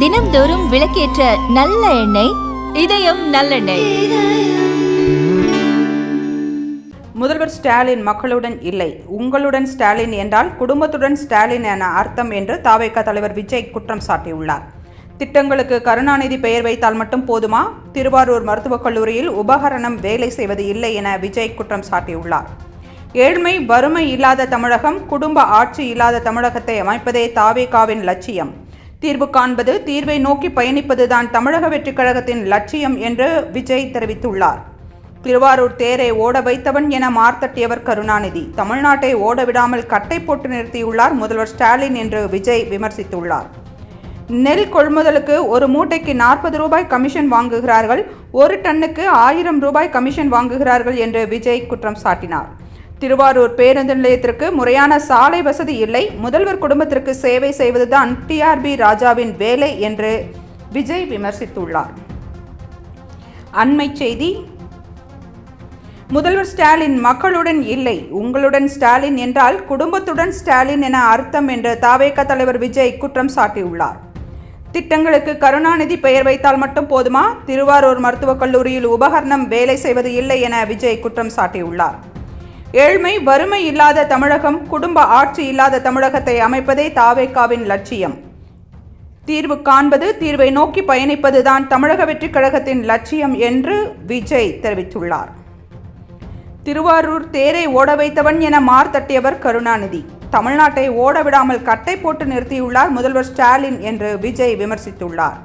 தினம்தோறும் விளக்கேற்ற நல்ல எண்ணெய் இதயம் நல்லெண்ணெய். முதல்வர் ஸ்டாலின் மக்களுடன் இல்லை. உங்களுடன் ஸ்டாலின் என்றால் குடும்பத்துடன் ஸ்டாலின் என அர்த்தம் என்று தாவேக தலைவர் விஜய் குற்றம் சாட்டியுள்ளார். திட்டங்களுக்கு கருணாநிதி பெயர் வைத்தால் மட்டும் போதுமா? திருவாரூர் மருத்துவக் கல்லூரியில் உபகரணம் வேலை செய்வது இல்லை என விஜய் குற்றம் சாட்டியுள்ளார். ஏழ்மை வறுமை இல்லாத தமிழகம் குடும்ப ஆட்சி இல்லாத தமிழகத்தை அமைப்பதே தாவேகாவின் லட்சியம். தீர்வு காண்பது தீர்வை நோக்கி பயணிப்பதுதான் தமிழக வெற்றிக் கழகத்தின் லட்சியம் என்று விஜய் தெரிவித்துள்ளார். திருவாரூர் தேரை ஓட வைத்தவன் என மார்த்தட்டியவர் கருணாநிதி. தமிழ்நாட்டை ஓட விடாமல் கட்டை போட்டு நிறுத்தியுள்ளார் முதல்வர் ஸ்டாலின் என்று விஜய் விமர்சித்துள்ளார். நெல் கொள்முதலுக்கு ஒரு மூட்டைக்கு நாற்பது ரூபாய் கமிஷன் வாங்குகிறார்கள் ஒரு டன்னுக்கு ஆயிரம் ரூபாய் கமிஷன் வாங்குகிறார்கள் என்று விஜய் குற்றம் சாட்டினார். திருவாரூர் பேருந்து நிலையத்திற்கு முறையான சாலை வசதி இல்லை. முதல்வர் குடும்பத்திற்கு சேவை செய்வதுதான் டிஆர்பி ராஜாவின் வேலை என்று விஜய் விமர்சித்துள்ளார். அண்மை செய்தி முதல்வர் ஸ்டாலின் மக்களுடன் இல்லை. உங்களுடன் ஸ்டாலின் என்றால் குடும்பத்துடன் ஸ்டாலின் என அர்த்தம் என்று தாவேக தலைவர் விஜய் குற்றம் சாட்டியுள்ளார். திட்டங்களுக்கு கருணாநிதி பெயர் வைத்தால் மட்டும் போதுமா? திருவாரூர் மருத்துவக் கல்லூரியில் உபகரணம் வேலை செய்வது இல்லை என விஜய் குற்றம் சாட்டியுள்ளார். ஏழ்மை வறுமை இல்லாத தமிழகம் குடும்ப ஆட்சி இல்லாத தமிழகத்தை அமைப்பதே தாவேகாவின் லட்சியம். தீர்வு காண்பது தீர்வை நோக்கி பயணிப்பதுதான் தமிழக வெற்றிக் கழகத்தின் லட்சியம் என்று விஜய் தெரிவித்துள்ளார். திருவாரூர் தேரை ஓட வைத்தவன் என மார்த்தட்டியவர் கருணாநிதி. தமிழ்நாட்டை ஓட விடாமல் கட்டை போட்டு நிறுத்தியுள்ளார் முதல்வர் ஸ்டாலின் என்று விஜய் விமர்சித்துள்ளார்.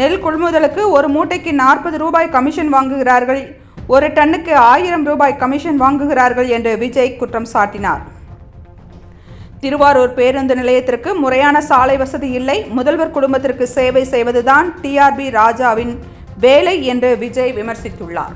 நெல் கொள்முதலுக்கு ஒரு மூட்டைக்கு நாற்பது ரூபாய் கமிஷன் வாங்குகிறார்கள் ஒரு டன்னுக்கு ஆயிரம் ரூபாய் கமிஷன் வாங்குகிறார்கள் என்று விஜய் குற்றம் சாட்டினார். திருவாரூர் பேருந்து நிலையத்திற்கு முறையான சாலை வசதி இல்லை. முதல்வர் குடும்பத்திற்கு சேவை செய்வதுதான் டிஆர்பி ராஜாவின் வேலை என்று விஜய் விமர்சித்துள்ளார்.